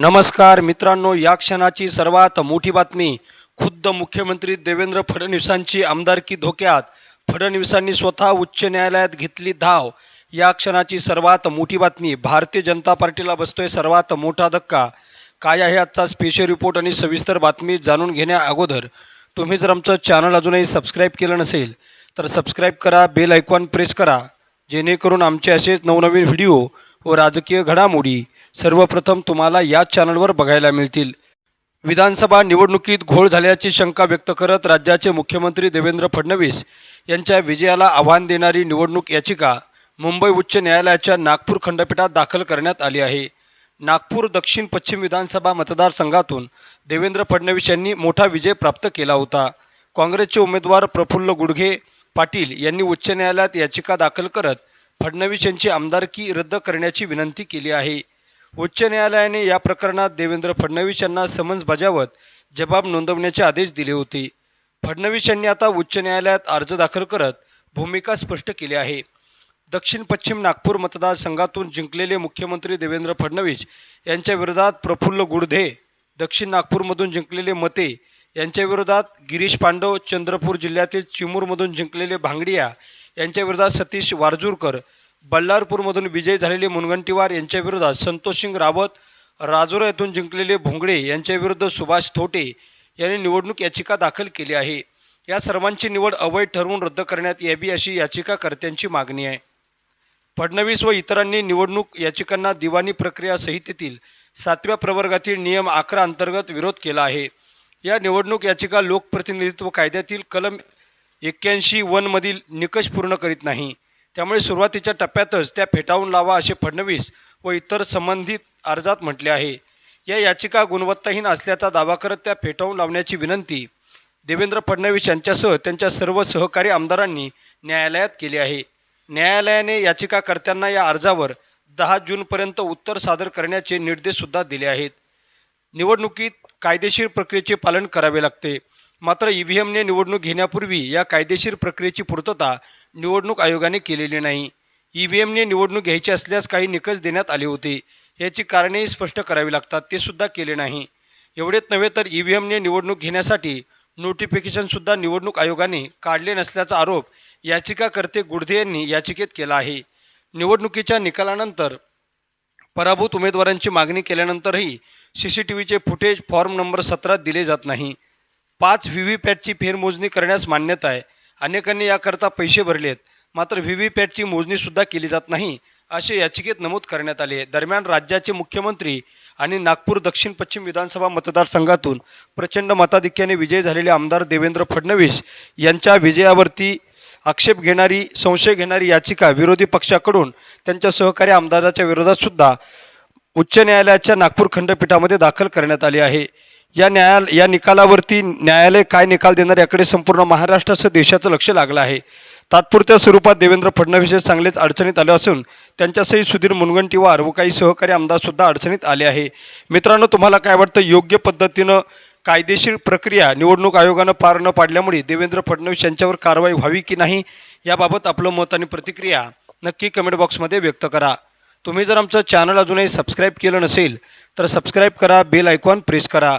नमस्कार मित्रांनो या क्षणाची सर्वात मोठी बातमी. खुद्द मुख्यमंत्री देवेंद्र फडणवीसांची आमदारकी धोक्यात. फडणवीसांनी स्वतः उच्च न्यायालयात घेतली धाव. या क्षणाची सर्वात मोठी बातमी. भारतीय जनता पार्टीला बसतोय सर्वात मोठा धक्का. काय आहे आजचा स्पेशल रिपोर्ट आणि सविस्तर बातमी जाणून घेण्या अगोदर? तुम्ही जर आमचं चॅनल अजूनही सबस्क्राईब केलं नसेल तर सबस्क्राईब करा बेल आयकॉन प्रेस करा. जेणेकरून आमचे असेच नवनवीन व्हिडिओ व राजकीय घडामोडी सर्वप्रथम तुम्हाला या चॅनलवर बघायला मिळतील. विधानसभा निवडणुकीत घोळ झाल्याची शंका व्यक्त करत राज्याचे मुख्यमंत्री देवेंद्र फडणवीस यांच्या विजयाला आव्हान देणारी निवडणूक याचिका मुंबई उच्च न्यायालयाच्या नागपूर खंडपीठात दाखल करण्यात आली आहे. नागपूर दक्षिण पश्चिम विधानसभा मतदारसंघातून देवेंद्र फडणवीस यांनी मोठा विजय प्राप्त केला होता. काँग्रेसचे उमेदवार प्रफुल्ल गुडघे पाटील यांनी उच्च न्यायालयात याचिका दाखल करत फडणवीस यांची आमदारकी रद्द करण्याची विनंती केली आहे. उच्च न्यायालयाने या प्रकरणात देवेंद्र फडणवीस यांना समन्स बजावत जबाब नोंदवण्याचे आदेश दिले होते. फडणवीस यांनी आता उच्च न्यायालयात अर्ज दाखल करत भूमिका स्पष्ट केली आहे. दक्षिण पश्चिम नागपूर मतदारसंघातून जिंकलेले मुख्यमंत्री देवेंद्र फडणवीस यांच्या विरोधात प्रफुल्ल गुडधे दक्षिण नागपूरमधून जिंकलेले मते यांच्याविरोधात गिरीश पांडव चंद्रपूर जिल्ह्यातील चिमूरमधून जिंकलेले भांगडिया यांच्याविरोधात सतीश वारजूरकर बल्लारपूरमधून विजयी झालेले मुनगंटीवार यांच्याविरोधात संतोषसिंग रावत राजोरा येथून जिंकलेले भोंगडे यांच्या विरुद्ध सुभाष थोटे यांनी निवडणूक याचिका दाखल केली आहे. या सर्वांची निवड अवैध ठरवून रद्द करण्यात यावी अशी याचिकाकर्त्यांची मागणी आहे. फडणवीस व इतरांनी निवडणूक याचिकांना दिवाणी प्रक्रिया संहितेतील सातव्या प्रवर्गातील नियम अकरा अंतर्गत विरोध केला आहे. या निवडणूक याचिका लोकप्रतिनिधित्व कायद्यातील कलम एक्क्याऐंशी वनमधील निकष पूर्ण करीत नाही. त्यामुळे सुरुवातीच्या टप्प्यातच त्या फेटाळून लावा असे फडणवीस व इतर संबंधित अर्जात म्हटले आहे. या याचिका गुणवत्ताहीन असल्याचा दावा करत त्या फेटाळून लावण्याची विनंती देवेंद्र फडणवीस यांच्यासह त्यांच्या सर्व सहकारी आमदारांनी न्यायालयात केली आहे. न्यायालयाने याचिकाकर्त्यांना या अर्जावर दहा जूनपर्यंत उत्तर सादर करण्याचे निर्देशसुद्धा दिले आहेत. निवडणुकीत कायदेशीर प्रक्रियेचे पालन करावे लागते. मात्र ई व्ही एमने निवडणूक घेण्यापूर्वी या कायदेशीर प्रक्रियेची पूर्तता निवडणूक आयोगाने केलेली नाही. ई व्ही एमने निवडणूक घ्यायची असल्यास काही निकष देण्यात आले होते. याची कारणेही स्पष्ट करावी लागतात. ते सुद्धा केले नाही. एवढेच नव्हे तर ई व्ही एमने निवडणूक घेण्यासाठी नोटिफिकेशनसुद्धा निवडणूक आयोगाने काढले नसल्याचा आरोप याचिकाकर्ते गुडधे यांनी याचिकेत केला आहे. निवडणुकीच्या निकालानंतर पराभूत उमेदवारांची मागणी केल्यानंतरही सी सी टी व्हीचे फुटेज फॉर्म नंबर सतरा दिले जात नाही. पाच व्ही व्ही पॅटची फेरमोजणी करण्यास मान्यता आहे. अनेकांनी याकरता पैसे भरले आहेत. मात्र व्ही व्ही पॅटची मोजणीसुद्धा केली जात नाही असे याचिकेत नमूद करण्यात आले. दरम्यान राज्याचे मुख्यमंत्री आणि नागपूर दक्षिण पश्चिम विधानसभा मतदारसंघातून प्रचंड मताधिक्याने विजयी झालेले आमदार देवेंद्र फडणवीस यांच्या विजयावरती आक्षेप घेणारी संशय घेणारी याचिका विरोधी पक्षाकडून त्यांच्या सहकारी आमदाराच्या विरोधात सुद्धा उच्च न्यायालयाच्या नागपूर खंडपीठामध्ये दाखल करण्यात आली आहे. या न्यायाल या निकालावरती न्यायालय काय निकाल देणार याकडे संपूर्ण महाराष्ट्रासह देशाचं लक्ष लागलं आहे. तात्पुरत्या स्वरूपात देवेंद्र फडणवीस हे चांगलेच अडचणीत आले असून त्यांच्यासही सुधीर मुनगंटीवार व काही सहकारी आमदारसुद्धा अडचणीत आले आहे. मित्रांनो तुम्हाला काय वाटतं? योग्य पद्धतीनं कायदेशीर प्रक्रिया निवडणूक आयोगानं पार न पाडल्यामुळे देवेंद्र फडणवीस यांच्यावर कारवाई व्हावी की नाही याबाबत आपलं मत आणि प्रतिक्रिया नक्की कमेंट बॉक्समध्ये व्यक्त करा. तुम्ही जर आमचं चॅनल अजूनही सबस्क्राईब केलं नसेल तर सबस्क्राईब करा बेल आयकॉन प्रेस करा.